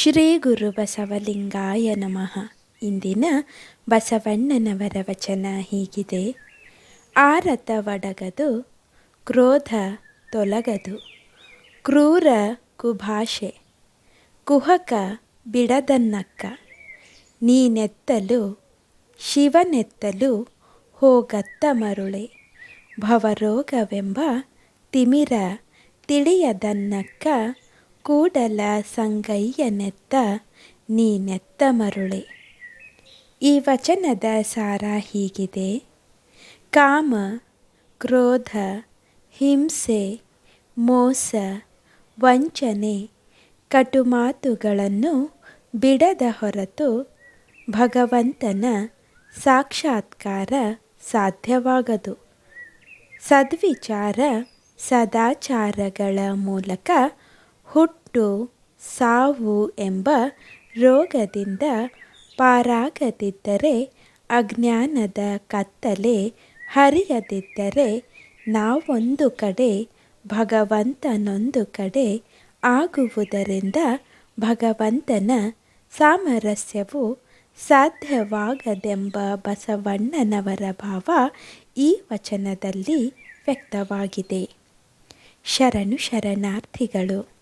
ಶ್ರೀ ಗುರು ಬಸವಲಿಂಗಾಯ ನಮಃ. ಇಂದಿನ ಬಸವಣ್ಣನವರ ವಚನ ಹೀಗಿದೆ. ಆರತ ಒಡಗದು, ಕ್ರೋಧ ತೊಲಗದು, ಕ್ರೂರ ಕುಭಾಷೆ, ಕುಹಕ ಬಿಡದನ್ನಕ್ಕ, ನೀನೆತ್ತಲು, ಶಿವನೆತ್ತಲು ಹೋಗತ್ತ ಮರುಳೆ, ಭವರೋಗವೆಂಬ ತಿಮಿರ ತಿಳಿಯದನ್ನಕ್ಕ ಕೂಡಲ ಸಂಗಯ್ಯನೆತ್ತ ನೀನೆತ್ತ ಮರುಳೆ. ಈ ವಚನದ ಸಾರ ಹೀಗಿದೆ. ಕಾಮ, ಕ್ರೋಧ, ಹಿಂಸೆ, ಮೋಸ, ವಂಚನೆ, ಕಟುಮಾತುಗಳನ್ನು ಬಿಡದ ಹೊರತು ಭಗವಂತನ ಸಾಕ್ಷಾತ್ಕಾರ ಸಾಧ್ಯವಾಗದು. ಸದ್ವಿಚಾರ, ಸದಾಚಾರಗಳ ಮೂಲಕ ಹುಟ್ಟು, ಸಾವು ಎಂಬ ರೋಗದಿಂದ ಪಾರಾಗದಿದ್ದರೆ, ಅಜ್ಞಾನದ ಕತ್ತಲೆ ಹರಿಯದಿದ್ದರೆ, ನಾವೊಂದು ಕಡೆ, ಭಗವಂತನೊಂದು ಕಡೆ ಆಗುವುದರಿಂದ ಭಗವಂತನ ಸಾಮರಸ್ಯವು ಸಾಧ್ಯವಾಗದೆಂಬ ಬಸವಣ್ಣನವರ ಭಾವ ಈ ವಚನದಲ್ಲಿ ವ್ಯಕ್ತವಾಗಿದೆ. ಶರಣು ಶರಣಾರ್ಥಿಗಳು